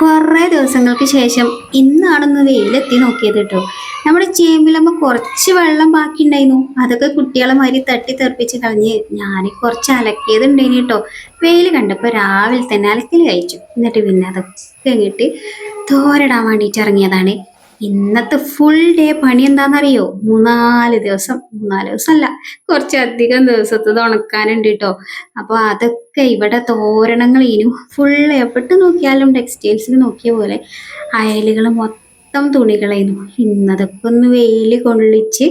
കുറേ ദിവസങ്ങൾക്ക് ശേഷം ഇന്നാണൊന്ന് വെയിലെത്തി നോക്കിയത് കേട്ടോ. നമ്മുടെ ചേമ്പിലമ്മ കുറച്ച് വെള്ളം ബാക്കി ഉണ്ടായിരുന്നു അതൊക്കെ കുട്ടികളെ മാതിരി തട്ടി തെറിപ്പിച്ച് കളഞ്ഞ് ഞാൻ കുറച്ച് അലക്കിയതുണ്ടായിരുന്നു കേട്ടോ. വെയിൽ കണ്ടപ്പോൾ രാവിലെ തന്നെ അലക്കൽ കഴിച്ചു. എന്നിട്ട് പിന്നെ അതൊക്കെ ഇങ്ങിട്ട് തോരടാൻ വേണ്ടിയിട്ട് ഇറങ്ങിയതാണ്. ഇന്നത്തെ ഫുൾ ഡേ പണി എന്താണെന്നറിയോ മൂന്നാൽ ദിവസം മൂന്നാൽ ദിവസം അല്ല കുറച്ചധികം ദിവസത്തെ ഉണക്കാനുണ്ട് കേട്ടോ അപ്പൊ അതൊക്കെ ഇവിടെ തോരണങ്ങൾ ഇനി ഫുൾ എവിടെ നോക്കിയാലും ടെക്സ്റ്റൈൽസിൽ നോക്കിയ പോലെ അയലുകൾ മൊത്തം തുണികളായിരുന്നു. ഇന്നതൊക്കെ ഒന്ന് വെയിൽ കൊള്ളിച്ച്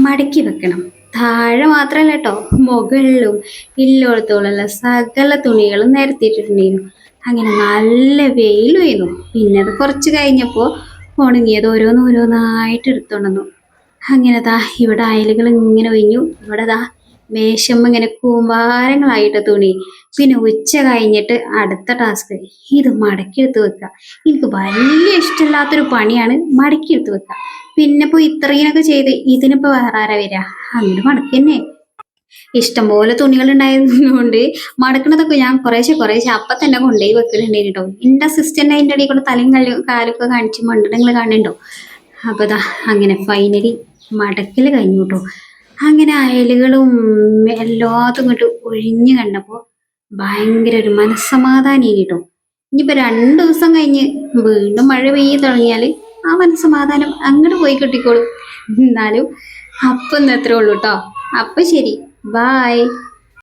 മടക്കി വെക്കണം. താഴെ മാത്രമല്ല കേട്ടോ മുകളിലും ഇല്ലോളത്തോളം സകല തുണികളും നിരത്തിയിട്ടുണ്ടായിരുന്നു അങ്ങനെ നല്ല വെയിലായിരുന്നു പിന്നെ അത് കുറച്ച് കഴിഞ്ഞപ്പോൾ ഉണങ്ങിയത് ഓരോന്ന് ഓരോന്നായിട്ട് എടുത്തോണ്ടെന്നു. അങ്ങനെ ദാ ഇവിടെ അയലുകൾ ഇങ്ങനെ ഒഴിഞ്ഞു. ഇവിടെ ദാ മേശം ഇങ്ങനെ കൂമ്പാരങ്ങളായിട്ട് തുണി. പിന്നെ ഉച്ച കഴിഞ്ഞിട്ട് അടുത്ത ടാസ്ക്. ഇത് മടക്കിയെടുത്ത് വെക്കുക എനിക്ക് വലിയ ഇഷ്ടമില്ലാത്തൊരു പണിയാണ് മടക്കിയെടുത്ത് വെക്കുക പിന്നെ ഇപ്പോൾ ഇത്രയൊക്കെ ചെയ്ത് ഇതിനിപ്പോൾ വേറെ ആരാ വരിക അങ്ങനെ മടക്കി തന്നെ ഇഷ്ടംപോലെ തുണികൾ ഉണ്ടായതുകൊണ്ട് മടക്കണതൊക്കെ ഞാൻ കുറേശ്ശെ കുറേശ്ശെ അപ്പം തന്നെ കൊണ്ടുപോയി വെക്കലുണ്ടായിരുന്നു കേട്ടോ എന്റെ അസിസ്റ്റന്റ് അതിന്റെ ഇടയിൽ കൂടെ തലയും കല്ലും കാലൊക്കെ കാണിച്ച് മണ്ടനങ്ങൾ കാണുന്നുണ്ടോ? അപ്പോൾ അതാ അങ്ങനെ ഫൈനലി മടക്കൽ കഴിഞ്ഞു കേട്ടോ അങ്ങനെ അയലുകളും എല്ലാത്തും ഇങ്ങോട്ട് ഒഴിഞ്ഞു കണ്ടപ്പോൾ ഭയങ്കര ഒരു മനസ്സമാധാനം കേട്ടോ ഇനിയിപ്പോൾ രണ്ട് ദിവസം കഴിഞ്ഞ് വീണ്ടും മഴ പെയ്യ തുടങ്ങിയാൽ ആ മനസ്സമാധാനം അങ്ങോട്ട് പോയി കിട്ടിക്കോളും. എന്നാലും അപ്പം ഇന്ന് അത്രേ ഉള്ളൂ കേട്ടോ അപ്പം ശരി. Bye.